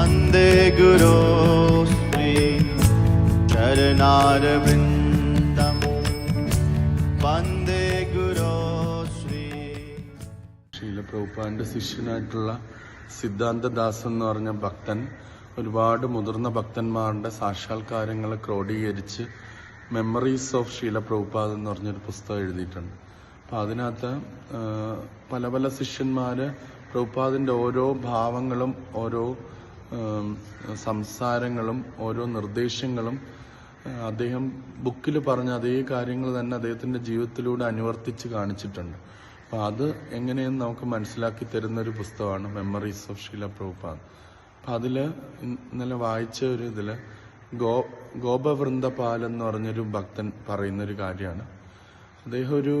वन्दे गुरो श्री चरणारविन्दं वन्दे गुरो श्री ശീലപ്രഭുപ്പാന്റെ ശിഷ്യനായിട്ടുള്ള സിദ്ധാന്തദാസ് എന്ന് പറഞ്ഞ ഭക്തൻ ഒരുപാട് മുതിർന്ന ഭക്തന്മാരുടെ സാക്ഷാത്കാരങ്ങളെ ക്രോഡീകരിച്ച് മെമ്മറീസ് ഓഫ് ശീലപ്രഭുപാദ് എന്ന് പറഞ്ഞൊരു പുസ്തകം എഴുതിയിട്ടുണ്ട് അപ്പം അതിനകത്ത് ആ, പല പല ശിഷ്യന്മാര് പ്രഭുപാദിന്റെ ഓരോ ഭാവങ്ങളും ഓരോ ഉം, സംസാരങ്ങളും ഓരോ നിർദ്ദേശങ്ങളും അദ്ദേഹം ബുക്കിൽ പറഞ്ഞ അതേ കാര്യങ്ങൾ തന്നെ അദ്ദേഹത്തിന്റെ ജീവിതത്തിലൂടെ അനുവർത്തിച്ച് കാണിച്ചിട്ടുണ്ട്. അപ്പൊ അത് എങ്ങനെയെന്ന് നമുക്ക് മനസ്സിലാക്കി തരുന്ന ഒരു പുസ്തകമാണ് മെമ്മറീസ് ഓഫ് ഷീല പ്രഭുപാദ് അപ്പൊ അതിൽ ഇന്നലെ വായിച്ച ഒരു ഇതിൽ ഗോ ഗോപവൃന്ദപാൽ എന്ന് പറഞ്ഞൊരു ഭക്തൻ പറയുന്ന ഒരു കാര്യമാണ്. അദ്ദേഹം ഒരു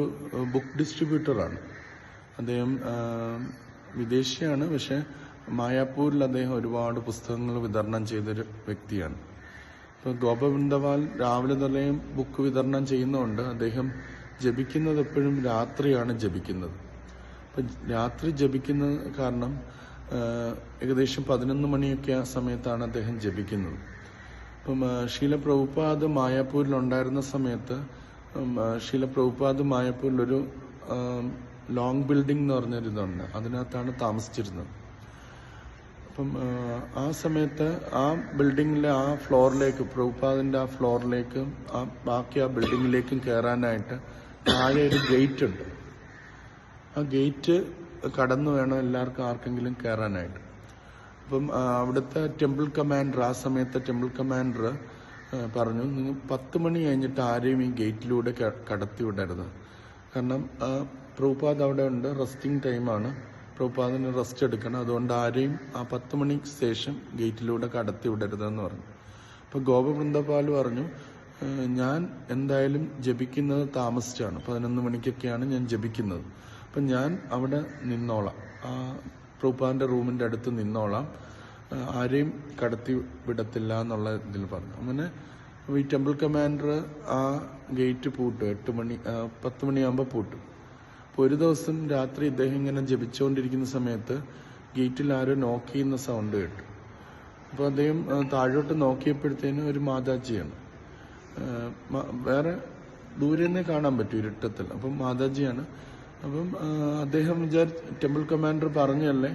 ബുക്ക് ഡിസ്ട്രിബ്യൂട്ടറാണ്. അദ്ദേഹം വിദേശിയാണ് പക്ഷെ മായാപ്പൂരിൽ അദ്ദേഹം ഒരുപാട് പുസ്തകങ്ങൾ വിതരണം ചെയ്തൊരു വ്യക്തിയാണ്. ഇപ്പോൾ ഗോപവൃന്ദവാൽ രാവിലെ തന്നെയും ബുക്ക് വിതരണം ചെയ്യുന്നതുകൊണ്ട് അദ്ദേഹം ജപിക്കുന്നത് എപ്പോഴും രാത്രിയാണ് ജപിക്കുന്നത്. അപ്പം രാത്രി ജപിക്കുന്ന കാരണം ഏകദേശം പതിനൊന്ന് മണിയൊക്കെ ആ സമയത്താണ് അദ്ദേഹം ജപിക്കുന്നത്. ശീലപ്രഭുപാദ് ശീല പ്രഭുപാദ് മായാപ്പൂരിൽ ഉണ്ടായിരുന്ന സമയത്ത് ശീല പ്രഭുപാദ് മായാപ്പൂരിലൊരു ലോങ് ബിൽഡിംഗ് എന്ന് പറഞ്ഞൊരു ഇതുണ്ട് അതിനകത്താണ് താമസിച്ചിരുന്നത്. അപ്പം ആ, സമയത്ത് ആ ബിൽഡിങ്ങിലെ ആ ഫ്ലോറിലേക്ക് പ്രഭുപാദിന്റെ ആ ഫ്ലോറിലേക്ക് ആ ബാക്കി ആ ബിൽഡിങ്ങിലേക്കും കയറാനായിട്ട് താഴെ ഒരു ഗേറ്റ് ഉണ്ട് ആ ഗേറ്റ് കടന്നു വേണം എല്ലാവർക്കും ആർക്കെങ്കിലും കയറാനായിട്ട് അപ്പം അവിടുത്തെ ടെമ്പിൾ കമാൻഡർ ആ സമയത്തെ ടെമ്പിൾ കമാൻഡർ പറഞ്ഞു നിങ്ങൾ പത്ത് മണി കഴിഞ്ഞിട്ട് ആരെയും ഈ ഗേറ്റിലൂടെ കടത്തി വിടരുത് കാരണം പ്രഭുപാദ് അവിടെ ഉണ്ട് റെസ്റ്റിംഗ് ടൈമാണ്. പ്രഭുപാദിന് റെസ്റ്റ് എടുക്കണം. അതുകൊണ്ട് ആരെയും ആ പത്ത് മണിക്ക് ശേഷം ഗേറ്റിലൂടെ കടത്തി വിടരുതെന്ന് പറഞ്ഞു. അപ്പോൾ ഗോപവൃന്ദപാൽ പറഞ്ഞു ഞാൻ എന്തായാലും ജപിക്കുന്നത് താമസിച്ചാണ്. പതിനൊന്ന് മണിക്കൊക്കെയാണ് ഞാൻ ജപിക്കുന്നത്. അപ്പം ഞാൻ അവിടെ നിന്നോളാം. ആ പ്രൂപ്പാന്റെ റൂമിന്റെ അടുത്ത് നിന്നോളാം. ആരെയും കടത്തി വിടത്തില്ല എന്നുള്ള ഇതിൽ പറഞ്ഞു. അങ്ങനെ ഈ ടെമ്പിൾ കമാൻഡർ ആ ഗേറ്റ് പൂട്ടും. എട്ട് മണി പത്ത് മണിയാകുമ്പോൾ പൂട്ടും. ഒരു ദിവസം രാത്രി ഇദ്ദേഹം ഇങ്ങനെ ജപിച്ചുകൊണ്ടിരിക്കുന്ന സമയത്ത് ഗേറ്റിൽ ആരോ നോക്ക് ചെയ്യുന്ന സൗണ്ട് കേട്ടു. അപ്പോൾ അദ്ദേഹം താഴോട്ട് നോക്കിയപ്പോഴത്തേനും ഒരു മാതാജിയാണ്. വേറെ ദൂരെ നിന്ന് കാണാൻ പറ്റും ഇരുട്ടത്തിൽ അപ്പം മാതാജിയാണ്. അപ്പം അദ്ദേഹം വിചാരി ടെമ്പിൾ കമാൻഡർ പറഞ്ഞല്ലേ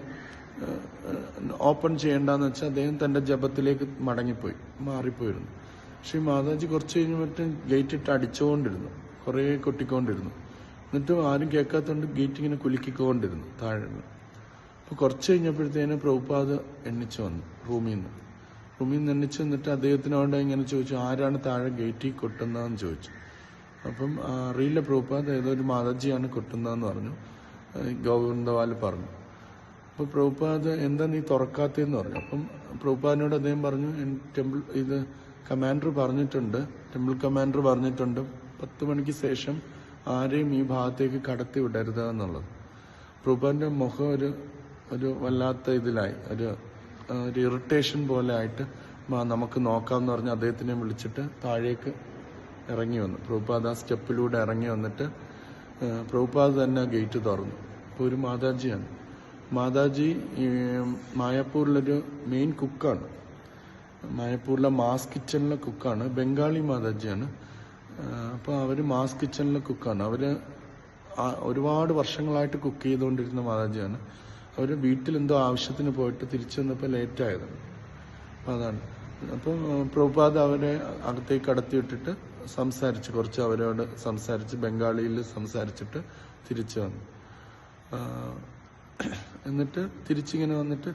ഓപ്പൺ ചെയ്യേണ്ടെന്ന് വെച്ചാൽ അദ്ദേഹം തന്റെ ജപത്തിലേക്ക് മടങ്ങിപ്പോയി മാറിപ്പോയിരുന്നു. പക്ഷെ മാതാജി കുറച്ച് കഴിഞ്ഞ് മറ്റും ഗേറ്റ് ഇട്ട് അടിച്ചുകൊണ്ടിരുന്നു. കുറേ കൊട്ടിക്കൊണ്ടിരുന്നു. എന്നിട്ടും ആരും കേൾക്കാത്തതുകൊണ്ട് ഗേറ്റ് ഇങ്ങനെ കുലുക്കിക്കൊണ്ടിരുന്നു താഴെ അപ്പോൾ അപ്പൊ കുറച്ച് കഴിഞ്ഞപ്പോഴത്തേനും പ്രഭുപാദ് എണ്ണിച്ചു വന്നു റൂമിൽ നിന്ന് റൂമിൽ നിന്ന് എണ്ണിച്ചു വന്നിട്ട് അദ്ദേഹത്തിനോട് ഇങ്ങനെ ചോദിച്ചു ആരാണ് താഴെ ഗേറ്റിൽ കൊട്ടുന്നതെന്ന് ചോദിച്ചു? അപ്പം അറിയില്ല പ്രഭുപാദ് ഏതോ ഒരു മാതാജിയാണ് കൊട്ടുന്നതെന്ന് പറഞ്ഞു. ഗോവിന്ദവാൽ പറഞ്ഞു. അപ്പൊ പ്രഭുപാദ് എന്താ നീ തുറക്കാത്തെന്ന് പറഞ്ഞു. അപ്പം പ്രഭുപാദിനോട് അദ്ദേഹം പറഞ്ഞു "എൻ- ടെമ്പിൾ ഇത് കമാൻഡർ പറഞ്ഞിട്ടുണ്ട് ടെമ്പിൾ കമാൻഡർ പറഞ്ഞിട്ടുണ്ട്. പത്ത് മണിക്ക് ശേഷം ആരെയും ഈ ഭാഗത്തേക്ക് കടത്തി വിടരുത് എന്നുള്ളത്. പ്രഭുവിന്റെ മുഖം ഒരു ഒരു വല്ലാത്ത ഇതിലായി. ഒരു ഒരു ഇറിറ്റേഷൻ പോലെ ആയിട്ട് "മാ, നമുക്ക് നോക്കാമെന്ന് പറഞ്ഞ് അദ്ദേഹത്തിനെ വിളിച്ചിട്ട് താഴേക്ക് ഇറങ്ങി വന്നു. പ്രഭുപാദ് ആ സ്റ്റെപ്പിലൂടെ ഇറങ്ങി വന്നിട്ട് പ്രഭുപാദ് തന്നെ ഗേറ്റ് തുറന്നു. അപ്പോൾ ഒരു മാതാജിയാണ്. മാതാജി മായാപ്പൂരിലൊരു മെയിൻ കുക്കാണ് മായപ്പൂരിലെ മാസ് കിച്ചണിലെ കുക്കാണ് ബംഗാളി മാതാജിയാണ്. അപ്പോൾ അവർ മാസ് കിച്ചണിൽ കുക്കാണ്. അവർ ഒരുപാട് വർഷങ്ങളായിട്ട് കുക്ക് ചെയ്തുകൊണ്ടിരുന്ന മാതാജിയാണ്. അവർ വീട്ടിൽ എന്തോ ആവശ്യത്തിന് പോയിട്ട് തിരിച്ചു വന്നപ്പോൾ ലേറ്റ് ആയതാണ് അപ്പം അതാണ്. അപ്പം പ്രഭുപാദ് അവരെ അകത്തേക്ക് കടത്തി വിട്ടിട്ട് സംസാരിച്ച്. കുറച്ച് അവരോട് സംസാരിച്ച് ബംഗാളിയിൽ സംസാരിച്ചിട്ട് തിരിച്ചു വന്നു. എന്നിട്ട് തിരിച്ചിങ്ങനെ വന്നിട്ട്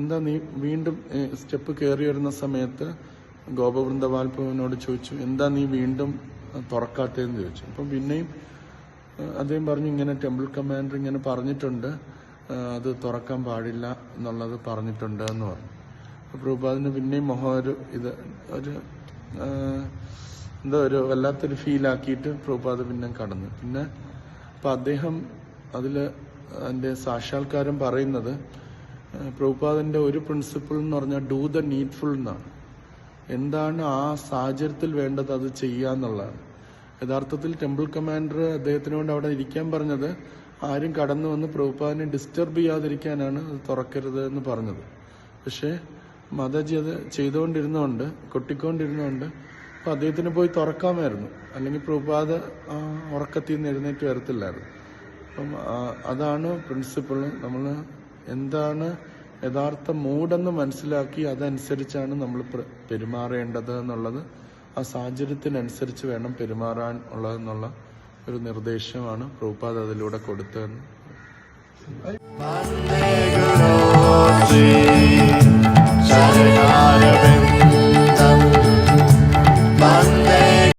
എന്താ നീ വീണ്ടും സ്റ്റെപ്പ് കയറി വരുന്ന സമയത്ത് ഗോപവൃന്ദവാൽപ്പവനോട് ചോദിച്ചു എന്താ നീ വീണ്ടും തുറക്കാത്തതെന്ന് ചോദിച്ചു. അപ്പം പിന്നെയും അദ്ദേഹം പറഞ്ഞു ഇങ്ങനെ ടെമ്പിൾ കമാൻഡർ ഇങ്ങനെ പറഞ്ഞിട്ടുണ്ട് അത് തുറക്കാൻ പാടില്ല എന്നുള്ളത് പറഞ്ഞിട്ടുണ്ട് എന്ന് പറഞ്ഞു. പ്രഭുപാദിന് പിന്നെയും മുഖം ഒരു ഇത് ഒരു എന്തോ ഒരു വല്ലാത്തൊരു ഫീലാക്കിയിട്ട് പ്രഭുപാദ് പിന്നെ കടന്നു. പിന്നെ അപ്പം അദ്ദേഹം അതിൽ എന്റെ സാക്ഷാത്കാരം പറയുന്നത് പ്രഭുപാദിന്റെ ഒരു പ്രിൻസിപ്പിൾ എന്ന് പറഞ്ഞാൽ ഡൂ ദ നീഡ്ഫുൾ എന്നാണ്. എന്താണ് ആ സാഹചര്യത്തിൽ വേണ്ടത് അത് ചെയ്യാന്നുള്ളതാണ് യഥാർത്ഥത്തിൽ ടെമ്പിൾ കമാൻഡർ അദ്ദേഹത്തിനോട് അവിടെ ഇരിക്കാൻ പറഞ്ഞത് ആരും കടന്നു വന്ന് പ്രഭുപാദിനെ ഡിസ്റ്റർബ് ചെയ്യാതിരിക്കാനാണ് അത് തുറക്കരുത് എന്ന് പറഞ്ഞത്. പക്ഷേ മാതാജി അത് ചെയ്തുകൊണ്ടിരുന്നുകൊണ്ട് കൊട്ടിക്കൊണ്ടിരുന്നുകൊണ്ട് അപ്പൊ അദ്ദേഹത്തിന് പോയി തുറക്കാമായിരുന്നു. അല്ലെങ്കിൽ പ്രഭുപാദ ഉറക്കത്തിൽ നിന്ന് എഴുന്നേറ്റ് വരത്തില്ലായിരുന്നു. അപ്പം അതാണ് പ്രിൻസിപ്പിൾ നമ്മൾ എന്താണ് യഥാർത്ഥ മൂടെന്ന് മനസ്സിലാക്കി അതനുസരിച്ചാണ് നമ്മൾ പെരുമാറേണ്ടത് എന്നുള്ളത്. ആ സാഹചര്യത്തിനനുസരിച്ച് വേണം പെരുമാറാൻ ഉള്ളതെന്നുള്ള ഒരു നിർദ്ദേശമാണ് പ്രഭുപാദ് അതിലൂടെ കൊടുത്തതെന്ന്. ശരണാരവേ